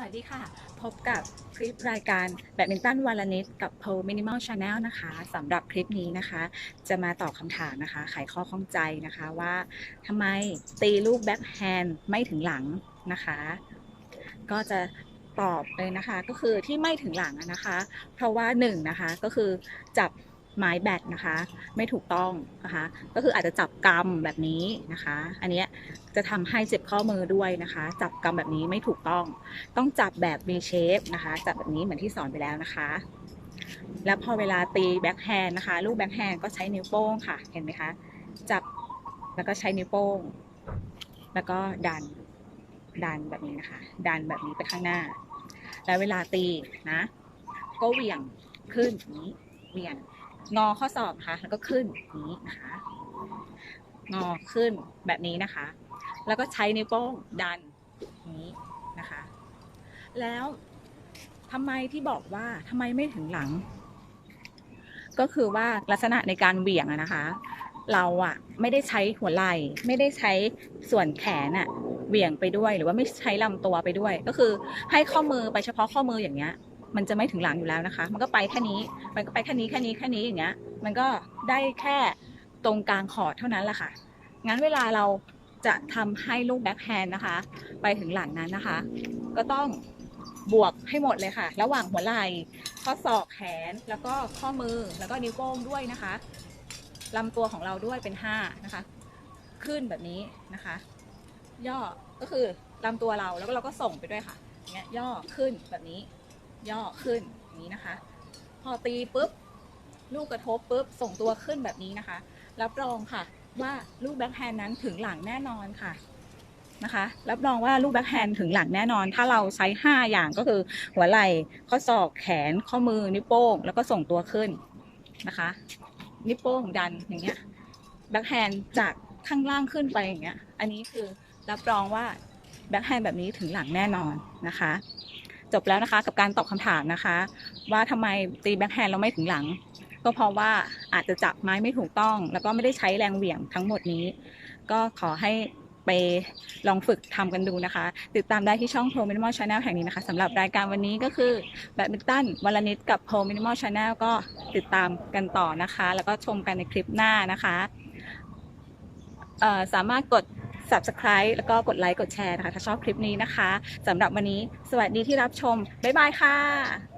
สวัสดีค่ะ พบกับคลิปรายการแบดมินตันวันลนิดกับ p o Minimal Channel นะคะสำหรับคลิปนี้นะคะ จะมาตอบคำถามนะคะไขข้อข้องใจนะคะว่าทำไมตีลูกแบ็คแฮนด์ไม่ถึงหลังนะคะ ก็จะตอบเลยนะคะ ก็คือที่ไม่ถึงหลังนะคะ เพราะว่าหนึ่งนะคะก็คือจับ ไม้แบตนะคะ ไม่ถูกต้องนะคะ ก็คืออาจจะจับกำแบบนี้นะคะ อันนี้จะทำให้เจ็บข้อมือด้วยนะคะ จับกำแบบนี้ไม่ถูกต้อง ต้องจับแบบ V shape นะคะ จับแบบนี้เหมือนที่สอนไปแล้วนะคะ แล้วพอเวลาตีแบ็คแฮนด์นะคะ ลูกแบ็คแฮนด์ก็ใช้นิ้วโป้งค่ะ เห็นไหมคะ จับแล้วก็ใช้นิ้วโป้ง แล้วก็ดัน ดันแบบนี้นะคะ ดันแบบนี้ไปข้างหน้า แล้วเวลาตีนะ ก็เหวี่ยงขึ้นนี้เหวี่ยง งอข้อศอกนะคะแล้วก็ขึ้นนี้นะคะ งอขึ้นแบบนี้นะคะ แล้วก็ใช้นิ้วโป้งดันนี้นะคะ แล้วทำไมที่บอกว่าทำไมไม่ถึงหลัง ก็คือว่าลักษณะในการเหวี่ยงนะคะ เราอะไม่ได้ใช้หัวไหล่ไม่ได้ใช้ส่วนแขนอะเหวี่ยงไปด้วยหรือว่าไม่ใช้ลำตัวไปด้วย ก็คือให้ข้อมือไปเฉพาะข้อมืออย่างเงี้ย มันจะไม่ถึงหลังอยู่แล้วนะคะ มันก็ไปแค่นี้ มันก็ไปแค่นี้แค่นี้แค่นี้อย่างเงี้ย มันก็ได้แค่ตรงกลางคอดเท่านั้นแหละค่ะ งั้นเวลาเราจะทำให้ลูกแบ็คแฮนด์นะคะ ไปถึงหลังนั้นนะคะ ก็ต้องบวกให้หมดเลยค่ะ ระหว่างหัวไหล่ข้อศอกแขนแล้วก็ข้อมือแล้วก็นิ้วโป้งด้วยนะคะลำตัวของเราด้วยเป็นห้านะคะ ขึ้นแบบนี้นะคะ ย่อก็คือลำตัวเราแล้วก็เราก็ส่งไปด้วยค่ะอย่างเงี้ยย่อขึ้นแบบนี้ ย่อขึ้นนี้นะคะ พอตีปุ๊บ ลูกกระทบปุ๊บ ส่งตัวขึ้นแบบนี้นะคะ รับรองค่ะ ว่าลูกแบ็คแฮนด์นั้นถึงหลังแน่นอนค่ะนะคะ รับรองว่าลูกแบ็คแฮนด์ถึงหลังแน่นอน ถ้าเราใช้ 5 อย่างก็คือหัวไหล่ข้อศอกแขนข้อมือนิ้วโป้ง แล้วก็ส่งตัวขึ้นนะคะ นิ้วโป้งดันอย่างเงี้ยแบ็คแฮนด์จากข้างล่างขึ้นไปอย่างเงี้ย อันนี้คือรับรองว่าแบ็คแฮนด์แบบนี้ถึงหลังแน่นอนนะคะ จบแล้วนะคะกับการตอบคำถามนะคะ ว่าทำไมตีแบ็คแฮนด์เราไม่ถึงหลัง ก็เพราะว่าอาจจะจับไม้ไม่ถูกต้อง แล้วก็ไม่ได้ใช้แรงเหวี่ยงทั้งหมดนี้ ก็ขอให้ไปลองฝึกทำกันดูนะคะ ติดตามได้ที่ช่อง Pro Minimal Channel แห่งนี้นะคะสำหรับรายการวันนี้ก็คือแบดมินตันวันละนิดกับ Pro Minimal Channel ก็ติดตามกันต่อนะคะ แล้วก็ชมกันในคลิปหน้านะคะสามารถกด subscribe แล้วก็กดไลค์กดแชร์นะคะ ถ้าชอบคลิปนี้นะคะสำหรับวันนี้สวัสดีที่รับชม บ๊ายบายค่ะ